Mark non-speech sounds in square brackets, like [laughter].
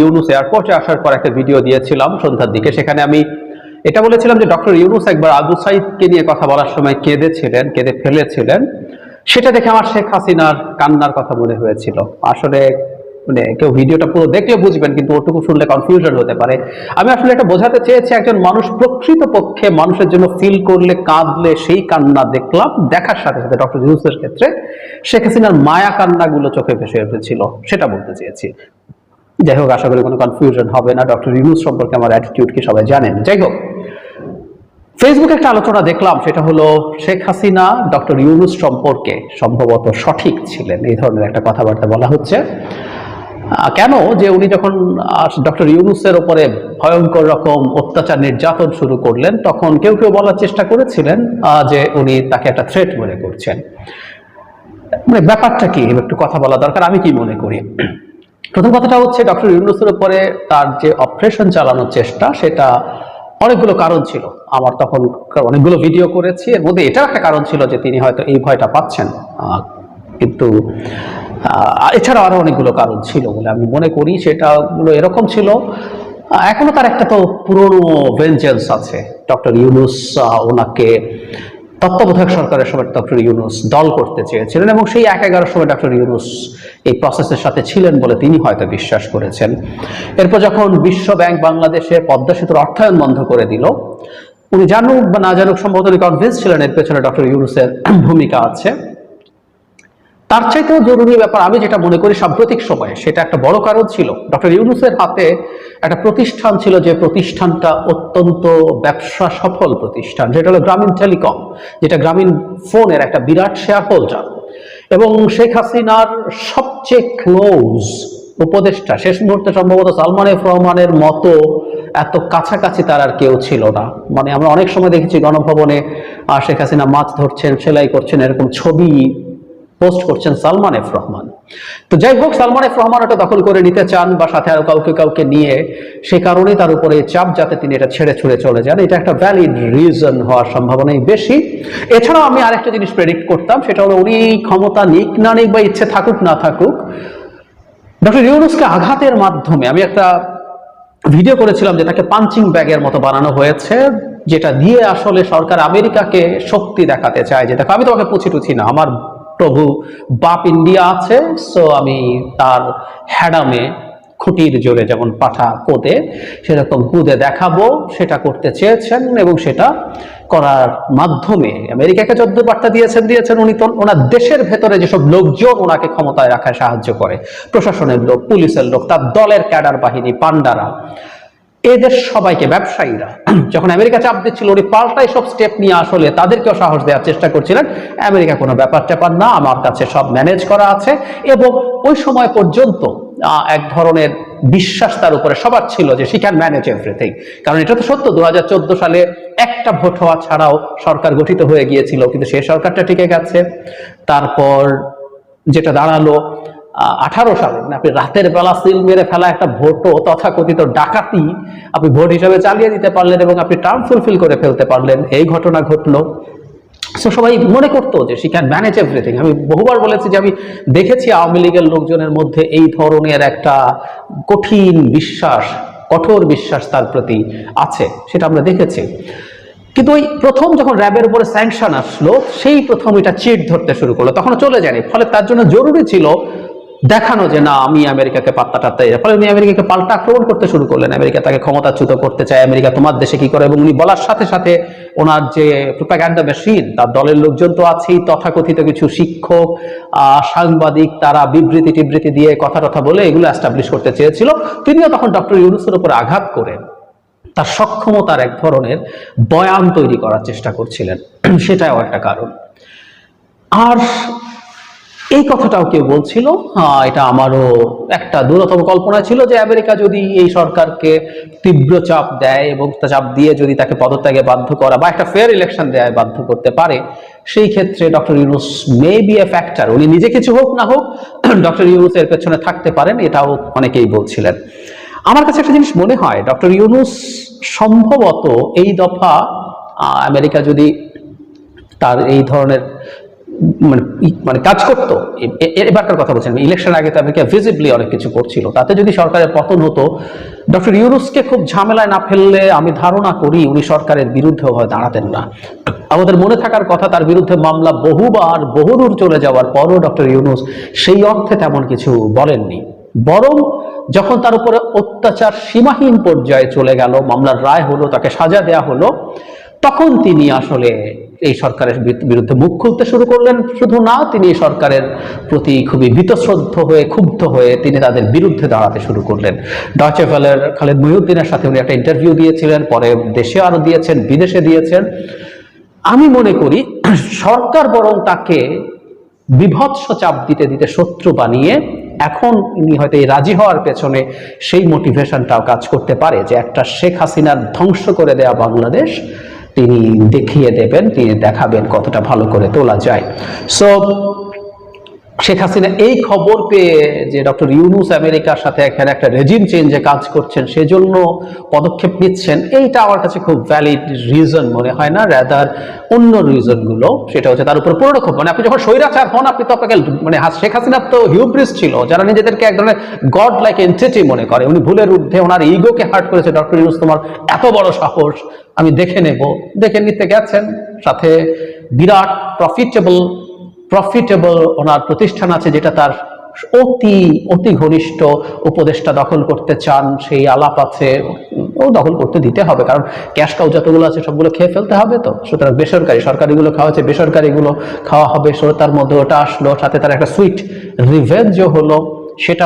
ইউনুস এয়ারপোর্টে আসার পর একটা ভিডিও দিয়েছিলাম সন্ধ্যার দিকে। সেখানে আমি এটা বলেছিলাম যে ডক্টর ইউনুস একবার আবু সাইদকে নিয়ে কথা বলার সময় কেঁদেছিলেন, কেঁদে ফেলেছিলেন। সেটা দেখে আমার শেখ হাসিনার কান্নার কথা মনে হয়েছিল। আসলে মানে কেউ ভিডিওটা পুরো দেখলে বুঝবেন, কিন্তু ওটুকু শুনলে কনফিউশন হতে পারে। আমি আসলে এটা বোঝাতে চেয়েছি, একজন মানুষ প্রকৃত পক্ষে মানুষের জন্য ফিল করলে, কাঁদলে সেই কান্না দেখলাম। দেখার সাথে সাথে ডক্টর ইউনুসের ক্ষেত্রে শেখ হাসিনার মায়া কান্নাগুলো চোখে ভেসে এসেছিল সেটা বলতে চেয়েছি। যাই হোক, আশা করি কোনো কনফিউশন হবে না। ডক্টর ইউনুস সম্পর্কে আমার অ্যাটিটিউড কি সবাই জানেন। যাই হোক ফেসবুকে একটা আলোচনা দেখলাম, সেটা হলো শেখ হাসিনা ডক্টর ইউনুস সম্পর্কে সম্ভবত সঠিক ছিলেন। এই ধরনের একটা কথাবার্তা বলা হচ্ছে। কেন যে উনি যখন ডক্টর ইউনুসের ওপরে ভয়ঙ্কর রকম অত্যাচার নির্যাতন শুরু করলেন, তখন কেউ কেউ বলার চেষ্টা করেছিলেন যে উনি তাকে একটা থ্রেট মনে করছেন। মানে ব্যাপারটা কি? একটু কথা বলা দরকার। আমি কি মনে করি? প্রথম কথাটা হচ্ছে ডক্টর ইউনুসের উপরে তার যে অপারেশন চালানোর চেষ্টা সেটা অনেকগুলো কারণ ছিল। আমার তখন অনেকগুলো ভিডিও করেছি এর মধ্যে এটাও একটা কারণ ছিল যে তিনি হয়তো এই ভয়টা পাচ্ছেন। কিন্তু আহ, এছাড়াও আরও অনেকগুলো কারণ ছিল বলে আমি মনে করি সেটাগুলো এরকম ছিল। এখনও তার একটা তো পুরনো ভেঞ্জেন্স আছে। ডক্টর ইউনুস ওনাকে তত্ত্বাবধায়ক সরকারের সময় ডক্টর ইউনুস দল করতে চেয়েছিলেন এবং সেই এক এগারো সময় ডক্টর ইউনুস এই প্রসেসের সাথে ছিলেন বলে তিনি হয়তো বিশ্বাস করেছেন। এরপর যখন বিশ্ব ব্যাংক বাংলাদেশের পদ্মা সেতুর অর্থায়ন বন্ধ করে দিল, উনি জানুক বা না জানুক সম্ভবত উনি কনভিন্স ছিলেন এর পেছনে ডক্টর ইউনুসের ভূমিকা আছে। তার চাইতেও জরুরি ব্যাপার, আমি যেটা মনে করি সাম্প্রতিক সময়ে, সেটা একটা বড় কারণ ছিল। ডক্টর ইউনুসের হাতে একটা প্রতিষ্ঠান ছিল যে প্রতিষ্ঠানটা অত্যন্ত ব্যবসা সফল প্রতিষ্ঠান, যেটা হলো গ্রামীণ টেলিকম, যেটা গ্রামীণ ফোনের একটা বিরাট শেয়ার হোল্ডার এবং শেখ হাসিনার সবচেয়ে ক্লোজ উপদেষ্টা, শেষ মুহূর্তে সম্ভবত সালমান এফ রহমানের মতো এত কাছাকাছি তার আর কেউ ছিল না। মানে আমরা অনেক সময় দেখেছি গণভবনে শেখ হাসিনা মাছ ধরছেন, সেলাই করছেন, এরকম ছবি পোস্ট করছেন সালমান এফ রহমান। তো যাই হোক, সালমান এফ রহমান ওটা দখল করে নিতে চান বা সাথে আরও কাউকে কাউকে নিয়ে, সে কারণে তার উপরে চাপ যাতে তিনি এটা ছেড়ে ছুড়ে চলে যান, এটা একটা ভ্যালিড রিজন হওয়ার সম্ভাবনাই বেশি। এছাড়াও আমি আরেকটা জিনিস প্রেডিক্ট করতাম, সেটা হলো উনি ক্ষমতা নিক না নিক বা ইচ্ছে থাকুক না থাকুক, ডক্টর ইউনুসকে আঘাতের মাধ্যমে, আমি একটা ভিডিও করেছিলাম যে তাকে পাঞ্চিং ব্যাগের মতো বানানো হয়েছে, যেটা দিয়ে আসলে সরকার আমেরিকাকে শক্তি দেখাতে চায় যে দেখো আমি তোমাকে পুছি টুছি না, আমার প্রভু বাপ ইন্ডিয়া আছে সো আমি তার হ্যাডামে খুঁটির জোরে যেমন পাঠা কোদে, সেরকম কুদে দেখাবো, সেটা করতে চেয়েছেন এবং সেটা করার মাধ্যমে আমেরিকাকে যদ্দ বার্তা দিয়েছেন দিয়েছেন উনি তো ওনার দেশের ভেতরে যেসব লোকজন ওনাকে ক্ষমতায় রাখায় সাহায্য করে, প্রশাসনের লোক, পুলিশের লোক, তার দলের ক্যাডার বাহিনী পান্ডারা এদের সবাইকে ব্যবসায়ীরা, [clears throat] যখন আমেরিকা চাপ দিচ্ছিল, উনি পাল্টাই সব স্টেপ নিয়ে আসলে তাদেরকেও সাহস দেওয়ার চেষ্টা করছিলেন। আমেরিকা কোনো ব্যাপার ট্যাপার না, আমার কাছে সব ম্যানেজ করা আছে। এবং ওই সময় পর্যন্ত এক ধরনের বিশ্বাস তার উপরে সবার ছিল যে শি ক্যান ম্যানেজ এভরিথিং কারণ এটা তো সত্য দু হাজার চোদ্দ সালে একটা ভোট হওয়া ছাড়াও সরকার গঠিত হয়ে গিয়েছিল, কিন্তু সেই সরকারটা টিকে গেছে। তারপর যেটা দাঁড়াল আঠারো সালে মানে আপনি রাতের বেলা সিল মেরে ফেলা একটা ভোটও তথাকথিত ডাকাতি আপনি ভোট হিসাবে চালিয়ে দিতে পারলেন এবং আপনি টার্ম ফুলফিল করে ফেলতে পারলেন, এই ঘটনা ঘটলো। সো সবাই মনে করতো যে শি ক্যান ম্যানেজ এভরিথিং আমি বহুবার বলেছি যে আমি দেখেছি আওয়ামী লীগের লোকজনের মধ্যে এই ধরনের একটা কঠিন বিশ্বাস, কঠোর বিশ্বাস তার প্রতি আছে, সেটা আমরা দেখেছি। কিন্তু ওই প্রথম যখন র্যাবের উপরে স্যাংশন আসলো, সেই প্রথম এটা চিট ধরতে শুরু করল। তখন চলে যায়নি, ফলে তার জন্য জরুরি ছিল দেখানো যে না, আমি আমেরিকাকে পাত্তা টাত্তা। ফলে উনি আমেরিকাকে পাল্টা আক্রমণ করতে শুরু করলেন। আমেরিকা তাকে ক্ষমতাচ্যুত করতে চায়। আমেরিকা তোমার দেশে কি করে? এবং উনি বলার সাথে সাথে ওনার যে প্রোপাগ্যান্ডা মেশিন তার দলের লোকজন তো আছেই, তথাকথিত কিছু শিক্ষক সাংবাদিক, তারা বিবৃতি টিবৃতি দিয়ে কথা টথা বলে এগুলো অ্যাস্টাবলিশ করতে চেয়েছিল। তিনিও তখন ডক্টর ইউনুসের উপর আঘাত করেন। তার সক্ষমতার এক ধরনের বয়ান তৈরি করার চেষ্টা করছিলেন। সেটাও একটা কারণ। আর এই কথাটাও কেউ বলছিল আহ, এটা আমারও একটা দূরতম কল্পনা ছিল যে আমেরিকা যদি এই সরকারকে তীব্র চাপ দেয় এবং চাপ দিয়ে যদি তাকে পদত্যাগে বাধ্য করা বা একটা ফেয়ার ইলেকশন দেয় বাধ্য করতে পারে সেই ক্ষেত্রে doctor Yunus may be a factor উনি নিজে কিছু হোক না হোক ডক্টর ইউনুস এর পেছনে থাকতে পারেন এটাও অনেকেই বলছিলেন। আমার কাছে একটা জিনিস মনে হয় ডক্টর ইউনুস সম্ভবত এই দফা আমেরিকা যদি তার এই ধরনের মানে মানে কাজ করতো। এবারকার কথা বলছেন ইলেকশন আগে তো আমেরিকা ভিজিবলি অনেক কিছু করছিল। তাতে যদি সরকারের পতন হতো, ডক্টর ইউনুসকে খুব ঝামেলায় না ফেললে আমি ধারণা করি উনি সরকারের বিরুদ্ধেও হয় দাঁড়াতেন না। আমাদের মনে থাকার কথা, তার বিরুদ্ধে মামলা বহুবার বহুদূর চলে যাওয়ার পরও ডক্টর ইউনুস সেই অর্থে তেমন কিছু বলেননি। বরং যখন তার উপরে অত্যাচার সীমাহীন পর্যায়ে চলে গেল, মামলার রায় হলো, তাকে সাজা দেয়া হলো, তখন তিনি আসলে এই সরকারের বিরুদ্ধে মুখ খুলতে শুরু করলেন। শুধু না, তিনি সরকারের প্রতি খুবই বীতশ্রদ্ধ হয়ে, ক্ষুব্ধ হয়ে তিনি তাদের বিরুদ্ধে দাঁড়াতে শুরু করলেন। ডচে ভ্যালের খালেদ মহিউদ্দিনের সাথে উনি একটা ইন্টারভিউ দিয়েছিলেন, পরে দেশে আরও দিয়েছেন, বিদেশে দিয়েছেন। আমি মনে করি, সরকার বরং তাকে বিভৎস চাপ দিতে দিতে শত্রু বানিয়ে এখন ইনি হয়তো এই রাজি হওয়ার পেছনে সেই মোটিভেশনটাও কাজ করতে পারে যে একটা শেখ হাসিনার ধ্বংস করে দেয়া বাংলাদেশ তিনি দেখিয়ে দেবেন তিনি দেখাবেন কতটা ভালো করে তোলা যায়। সো শেখ হাসিনা এই খবর পেয়ে যে ডক্টর ইউনুস আমেরিকার সাথে এখানে একটা রেজিম চেঞ্জে কাজ করছেন, সেজন্য পদক্ষেপ নিচ্ছেন, এইটা আমার কাছে খুব ভ্যালিড রিজন মনে হয় না রাদার অন্য রিজনগুলো সেটা হচ্ছে তার উপর পুরোরকম মানে আপনি যখন স্বৈরাচার হন, আপনি তো আপনাকে মানে শেখ হাসিনার তো হিউব্রিস ছিল, যারা নিজেদেরকে এক ধরনের গড লাইক এন্টিটি মনে করে, উনি ভুলের ঊর্ধ্বে ওনার ইগোকে হার্ট করেছে, ডক্টর ইউনুস তোমার এত বড় সাহস, আমি দেখে নেব। দেখে নিতে গেছেন, সাথে বিরাট প্রফিটেবল প্রফিটেবল ওনার প্রতিষ্ঠান আছে যেটা তার অতি অতি ঘনিষ্ঠ উপদেষ্টা দখল করতে চান, সেই আলাপ আছে, ও দখল করতে দিতে হবে, কারণ ক্যাশ কাউ যতগুলো আছে সবগুলো খেয়ে ফেলতে হবে তো। সুতরাং বেসরকারি, সরকারিগুলো খাওয়া হচ্ছে, বেসরকারিগুলো খাওয়া হবে তার মধ্যে ওটা আসলো, সাথে তার একটা সুইট রিভেঞ্জও হলো, সেটা